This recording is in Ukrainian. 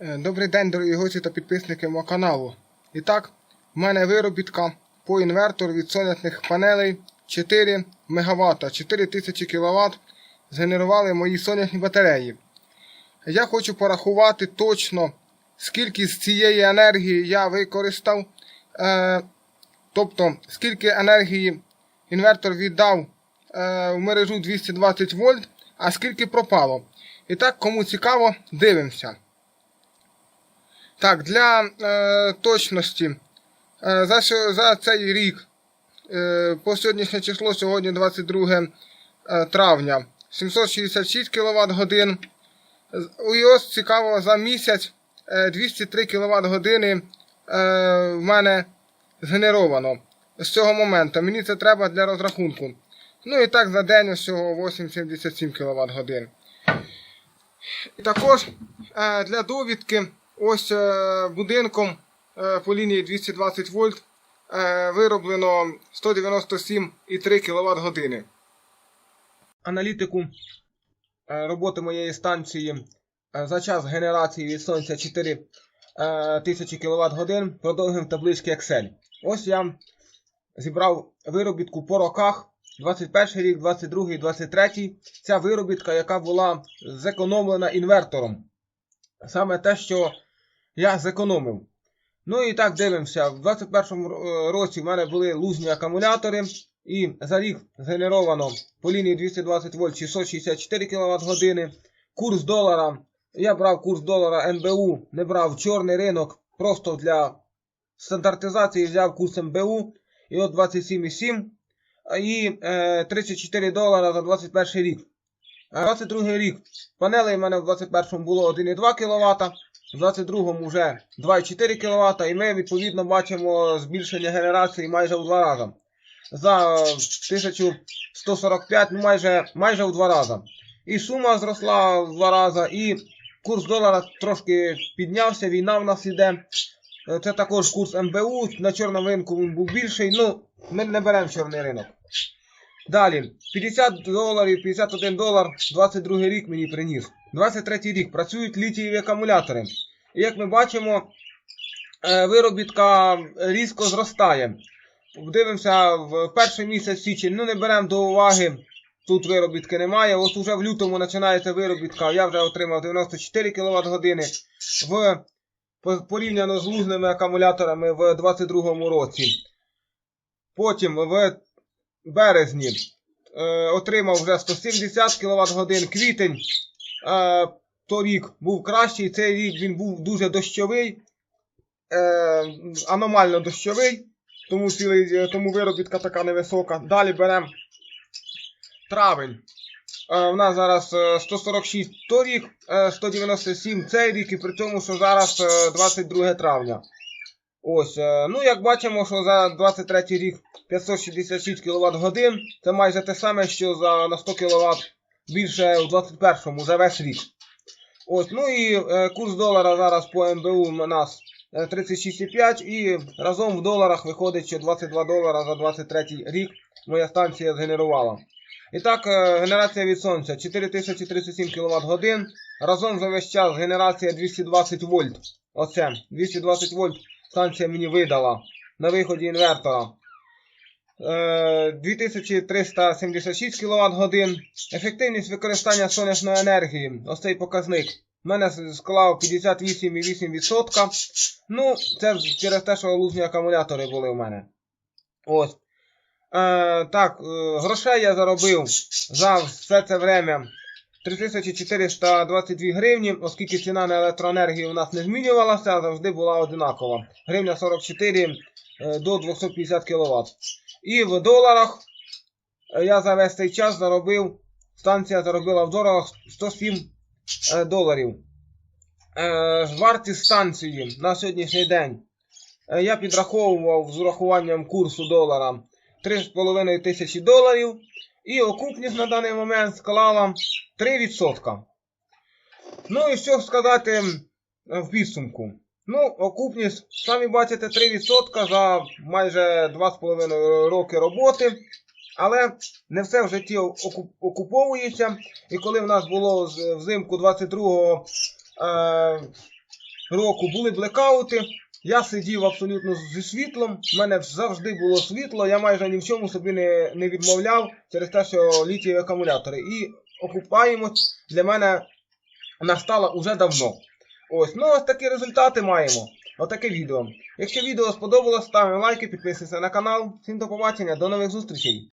Е, Добрий день, дорогі гості та підписники мого каналу. І так, в мене виробітка по інвертору від сонячних панелей 4 МВт, 4000 кВт згенерували мої сонячні батареї. Я хочу порахувати точно, скільки з цієї енергії я використав, е, тобто скільки енергії інвертор віддав е, в мережу 220 вольт, а скільки пропало. І так, кому цікаво, дивимося. Так, для е, точності е, за, що- за цей рік е, по сьогоднішнє число, сьогодні 22 е, травня, 766 кВт годин. І ось цікаво, за місяць е, 203 кВт години е, в мене згенеровано з цього моменту. Мені це треба для розрахунку. Ну і так за день усього 8,77 кВт годин. Також е, для довідки ось е, будинком е, по лінії 220 вольт е, вироблено 197,3 кВт години. Аналітику роботи моєї станції за час генерації від сонця 4 е, тисячі кВт годин продовжуємо в табличці Excel. Ось я зібрав виробітку по роках. 21 рік, 22, 23. Ця виробітка, яка була зекономлена інвертором. Саме те, що я зекономив. Ну і так дивимося. В 21 році в мене були лужні акумулятори. І за рік згенеровано по лінії 220 вольт 664 кВт години. Курс долара. Я брав курс долара НБУ, не брав чорний ринок. Просто для стандартизації взяв курс МБУ. І от 27,7 і е, 34 долара за 21 рік. А 22 рік панелей в мене в 21 було 1,2 кВт, в 22-му вже 2,4 кВт, і ми відповідно бачимо збільшення генерації майже в два рази. За 1145, ну майже, майже в два рази. І сума зросла в два рази, і курс долара трошки піднявся, війна в нас іде. Е, Це також курс МБУ, на чорному ринку він був більший, ну, ми не беремо чорний ринок. Далі, 50 доларів, 51 долар, 22 рік мені приніс. 23 рік працюють літієві акумулятори. І як ми бачимо, е, виробітка різко зростає. Дивимося в перший місяць січень, ну не беремо до уваги. Тут виробітки немає. Ось уже в лютому починається виробітка. Я вже отримав 94 кВт години. В порівняно з лужними акумуляторами в 2022 році. Потім в березні е, отримав вже 170 кВт годин. Квітень е, торік був кращий. Цей рік він був дуже дощовий, е, аномально дощовий, тому, цілий, тому виробітка така невисока. Далі беремо травень. Е, У нас зараз е, 146 торік, е, 197 цей рік, і при цьому, що зараз е, 22 травня. Ось, е, ну як бачимо, що за 23 рік 566 кВт годин, це майже те саме, що за на 100 кВт більше у 21-му за весь рік. Ось, ну і е, курс долара зараз по МБУ у нас е, 36,5 і разом в доларах виходить, що 22 долара за 23 рік моя станція згенерувала. І так, е, генерація від сонця 4037 кВт годин. Разом за весь час генерація 220 вольт. Оце 220 вольт станція мені видала на виході інвертора. Е, 2376 кВт годин. Ефективність використання сонячної енергії. Ось цей показник. У мене склав 58,8%. Ну, це через те, що лузні акумулятори були у мене. Ось. Е, так, е, грошей я заробив за все це время 3422 гривні, оскільки ціна на електроенергію у нас не змінювалася, завжди була одинакова. Гривня 44 е, до 250 кВт. І в доларах е, я за весь цей час заробив, станція заробила в доларах 107 е, доларів. Е, Вартість станції на сьогоднішній день е, я підраховував з урахуванням курсу долара 3,5 тисячі доларів. І окупність на даний момент склала 3%. Ну і що сказати е, в підсумку. Ну, окупність, самі бачите, 3% за майже 2,5 роки роботи. Але не все в житті оку- окуповується. І коли в нас було взимку 22-го е, року були блекаути. Я сидів абсолютно зі світлом. У мене завжди було світло. Я майже ні в чому собі не, не відмовляв через те, що літієві акумулятори. І окупаємость для мене настала уже давно. Ось, ну ось такі результати маємо. Отаке відео. Якщо відео сподобалось, ставимо лайки, підписуйся на канал. Всім до побачення, до нових зустрічей.